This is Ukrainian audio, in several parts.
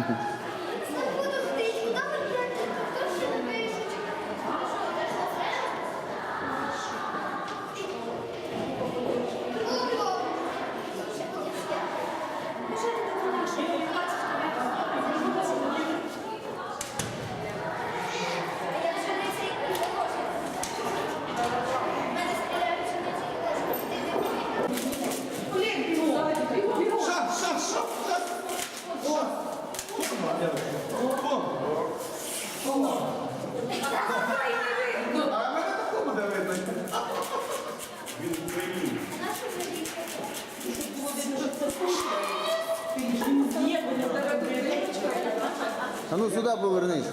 Mm-hmm. Ну повернись.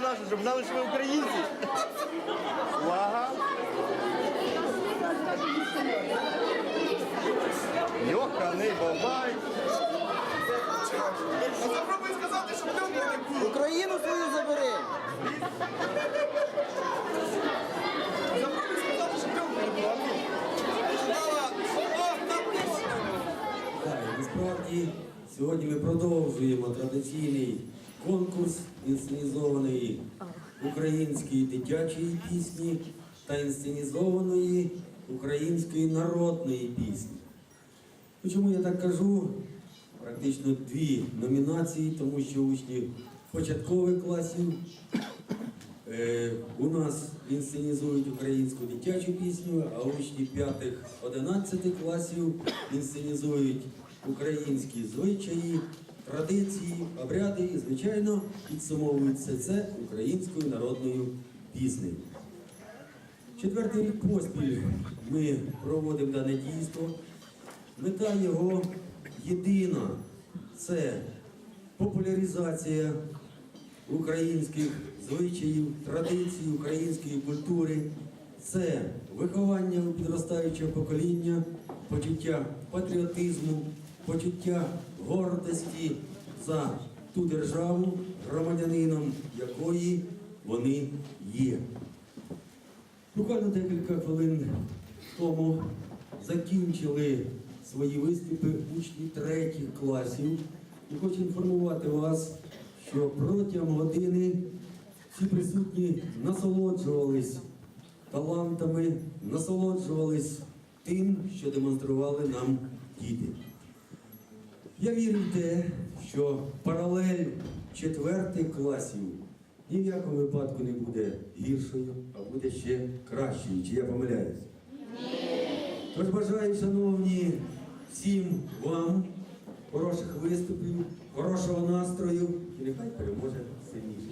А карта наша, щоб знали, що ми українці. Увага! Йоханий бабай! А попробуй сказати, що в ньому не було. Україну свою забери. Попробуй сказати, що в не було. Слава! О, написано! Так, насправді сьогодні ми продовжуємо традиційний української дитячої пісні та інсценізованої української народної пісні. Ну, Чому я так кажу? Практично дві номінації, тому що учні початкових класів Е, у нас інсценізують українську дитячу пісню, а учні 5-11 класів інсценізують українські звичаї, традиції, обряди і, звичайно, підсумовують все це українською народною піснею. Четвертий рік поспіль ми проводимо дане дійство. Мета його єдина це популяризація українських звичаїв, традицій, української культури. Це виховання у підростаючого покоління, почуття патріотизму, почуття гордості за ту державу, громадянином якої вони є. Буквально декілька хвилин тому закінчили свої виступи учні третіх класів. І хочу інформувати вас, що протягом години всі присутні насолоджувались талантами, насолоджувались тим, що демонстрували нам діти. Я вірю в те, що паралель четвертих класів ні в якому випадку не буде гіршою, а буде ще кращою. Чи я помиляюсь? Ні. Тож бажаю, шановні, всім вам хороших виступів, хорошого настрою і нехай переможе сильніший.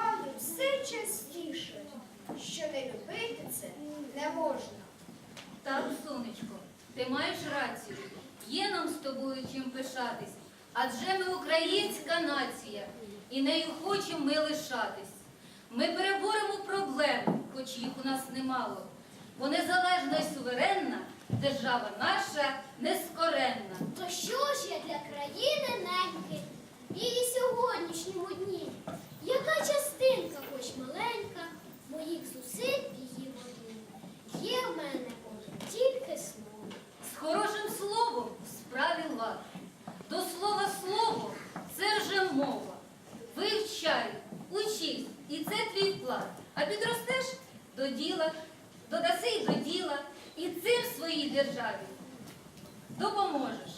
Відчуваю все частіше, що не любити це не можна. Так, сонечко, ти маєш рацію. Є нам з тобою чим пишатись, адже ми українська нація, і нею хочемо ми лишатись. Ми переборемо проблеми, хоч їх у нас немало, бо незалежна й суверенна держава наша нескоренна. То що ж я для країни неньки її сьогоднішньому дні? Яка частинка, хоч маленька, моїх зусиль її воду. Є в мене Боже, тільки слово. З хорошим словом в справі лад. До слова слово це вже мова. Вивчай, учись, і це твій вклад. А підростеш до діла, додаси й до діла, і цим своїй державі допоможеш.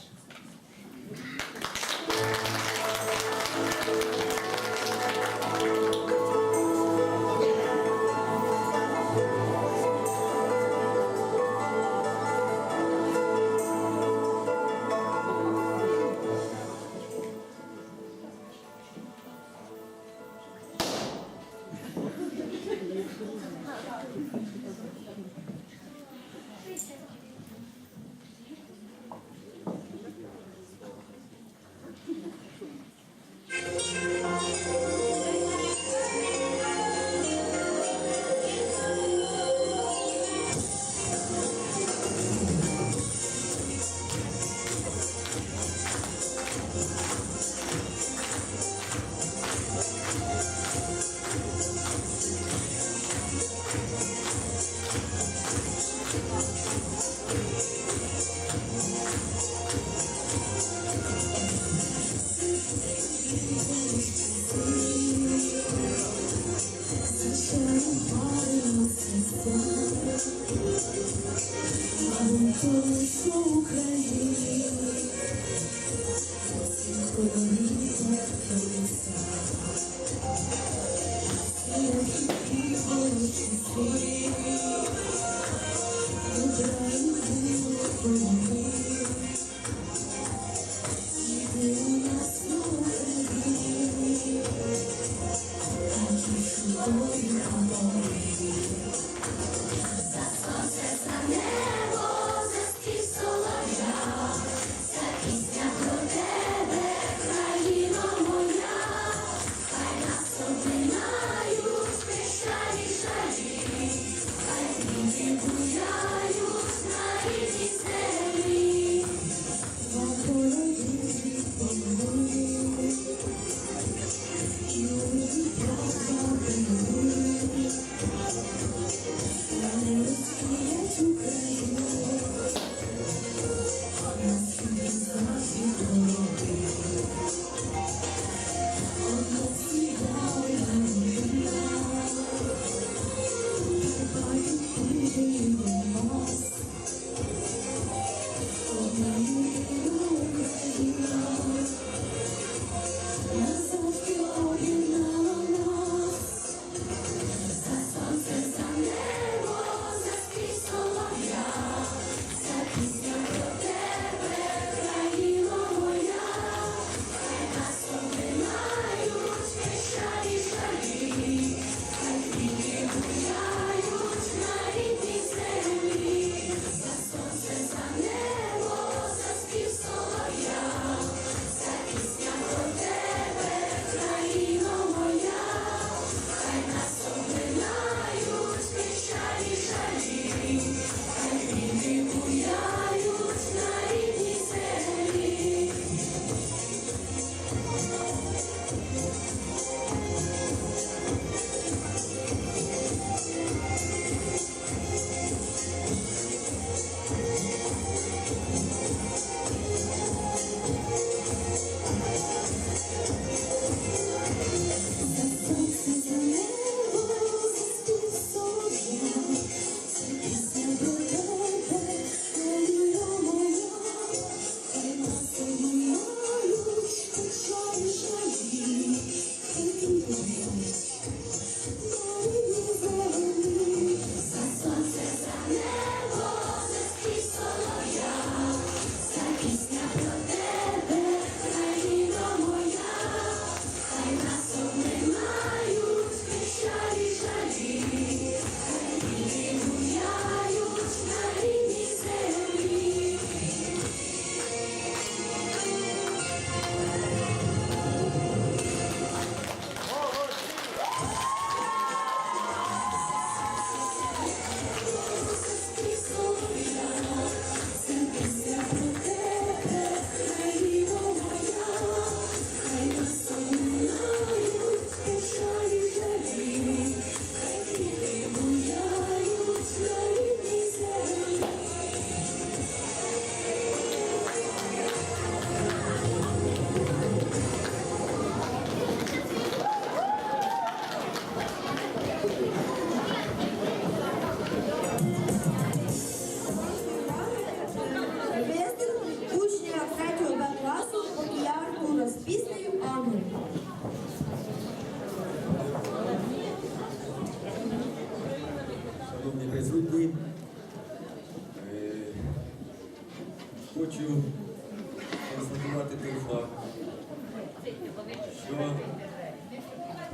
хочу констатувати той факт, що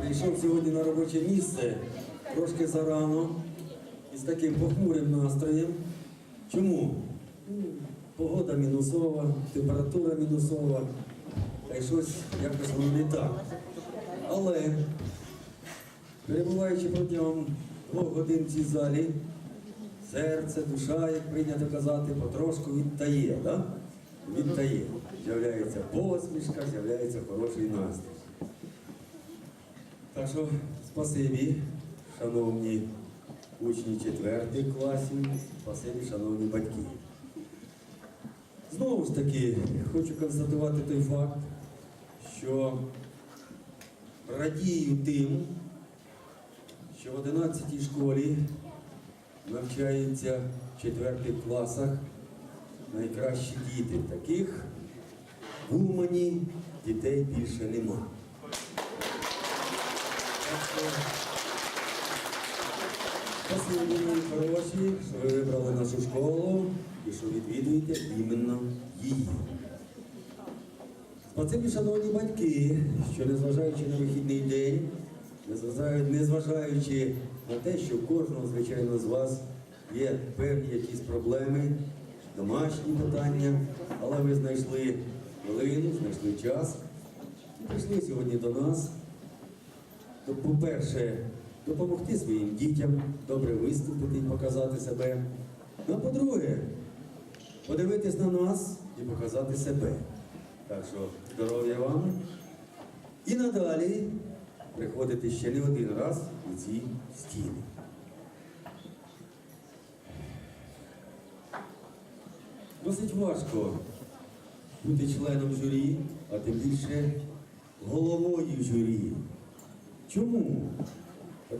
прийшов сьогодні на робоче місце трошки зарано і з таким похмурим настроєм. Чому? Погода мінусова, температура мінусова, а й щось якось воно не так. Але перебуваючи протягом двох годин в цій залі серце, душа, як прийнято казати, потрошку відтає, да? відтає. З'являється посмішка, з'являється хороший настрій. Так що спасибі, шановні учні четвертих класів, спасибі, шановні батьки. Знову ж таки, хочу констатувати той факт, що радію тим, що в 11 школі навчаються в четвертих класах найкращі діти. Таких в Умані дітей більше нема. Мої хороші, що ви вибрали нашу школу і що відвідуєте іменно її. Спасибі, шановні батьки, що незважаючи на вихідний день, незважаючи на те, що у кожного, звичайно, з вас є певні якісь проблеми, домашні питання, але ви знайшли хвилину, знайшли час і прийшли сьогодні до нас. То, по-перше, допомогти своїм дітям добре виступити і показати себе. Ну, а по-друге, подивитись на нас і показати себе. Так що здоров'я вам. І надалі приходити ще не один раз у ці стіни. Досить важко бути членом журі, а тим більше головою журі. Чому?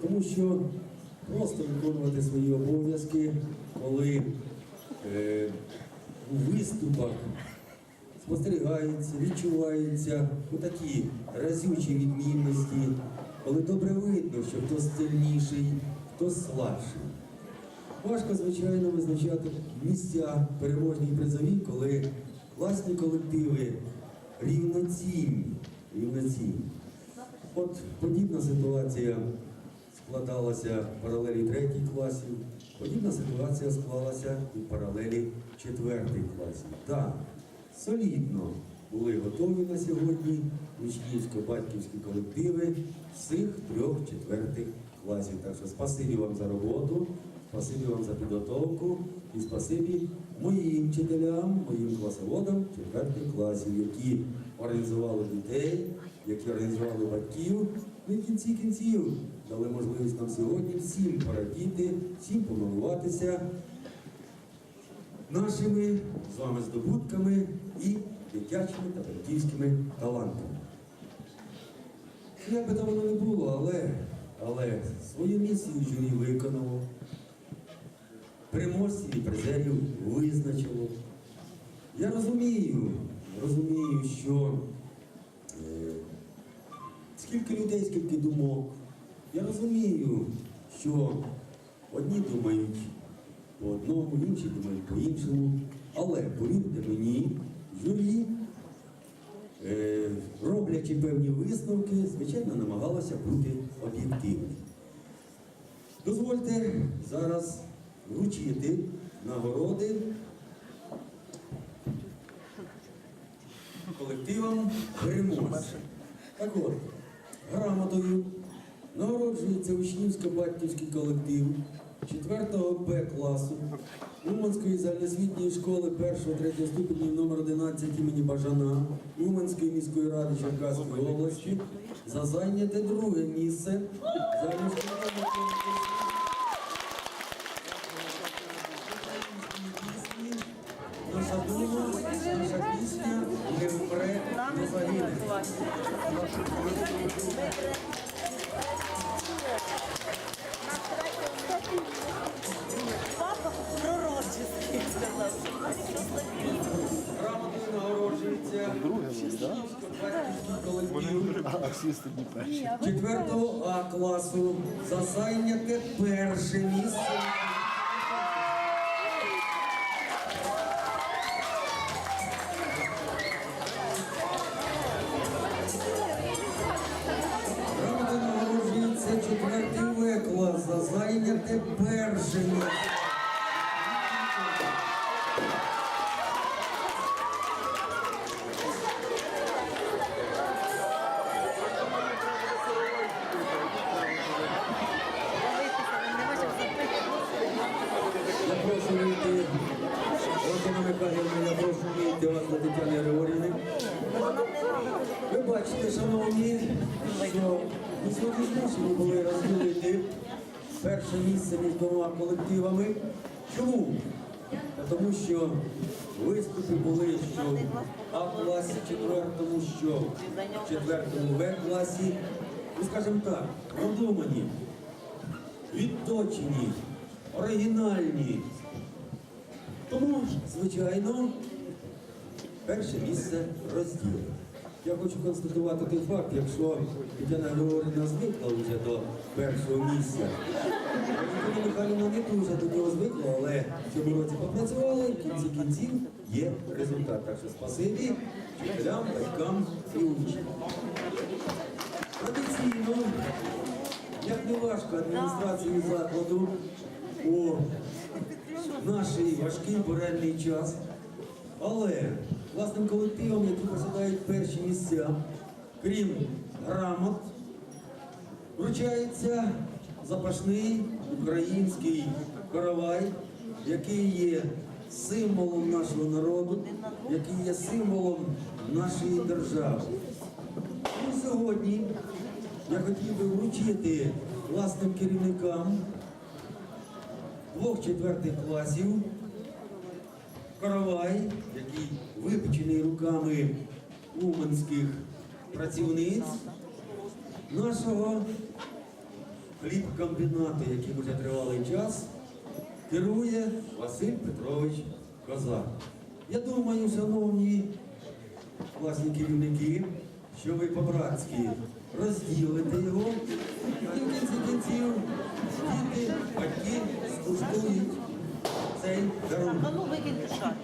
Тому що просто виконувати свої обов'язки, коли е, у виступах спостерігаються, відчуваються такі разючі відмінності, коли добре видно, що хтось сильніший, хтось слабший. Важко, звичайно, визначати місця переможні і призові, коли класні колективи рівноцінні. рівноцінні. От подібна ситуація складалася в паралелі третіх класів, подібна ситуація склалася і в паралелі четвертих класів. Так, солідно були готові на сьогодні учнівсько-батьківські колективи всіх трьох четвертих класів. Так що спасибі вам за роботу, спасибі вам за підготовку і спасибі моїм вчителям, моїм класоводам четвертих класів, які організували дітей, які організували батьків, ну і в кінці кінців дали можливість нам сьогодні всім порадіти, всім помилуватися нашими з вами здобутками і дитячими та батьківськими талантами. Як би там воно не було, але, але свою місію журі виконало, переможців і призерів визначило. Я розумію, розумію, що е, скільки людей, скільки думок. Я розумію, що одні думають по одному, інші думають по-іншому. Але повірте мені, журі, е, роблячи певні висновки, звичайно, намагалася бути об'єктивною. Дозвольте зараз вручити нагороди колективам переможців. Так от, грамотою нагороджується учнівсько-батьківський колектив 4 Б класу Уманської загальноосвітньої школи 1-3 ступенів номер 11 імені Бажана Уманської міської ради Черкаської області за зайняте друге місце загальноосвітньому конкурсі Наша дума, наша пісня не вмре, не загине. 6, так? А всі тоді перші. Четвертого А класу за перше місце. Грамота четвертий В клас за зайняте перше місце. Відточені, оригінальні. Тому, звичайно, перше місце розділ. Я хочу констатувати той факт, якщо Тетяна Григорівна звикла вже до першого місця. Валентина Михайлівна не дуже до нього звикла, але в цьому році попрацювали, в кінці кінців є результат. Так що спасибі вчителям, батькам і учням. Традиційно, як не важко адміністрації закладу у наш важкий бурельний час. Але власним колективам, які посідають перші місця, крім грамот, вручається запашний український каравай, який є символом нашого народу, який є символом нашої держави. Ну, сьогодні я хотів би вручити власним керівникам двох четвертих класів каравай, який випечений руками уманських працівниць нашого хлібкомбінату, яким вже тривалий час, керує Василь Петрович Козак. Я думаю, шановні власні керівники, що ви по-братськи розділите його, і в кінці кінців діти, батьки скуштують цей дарунок. ну викиньте шар.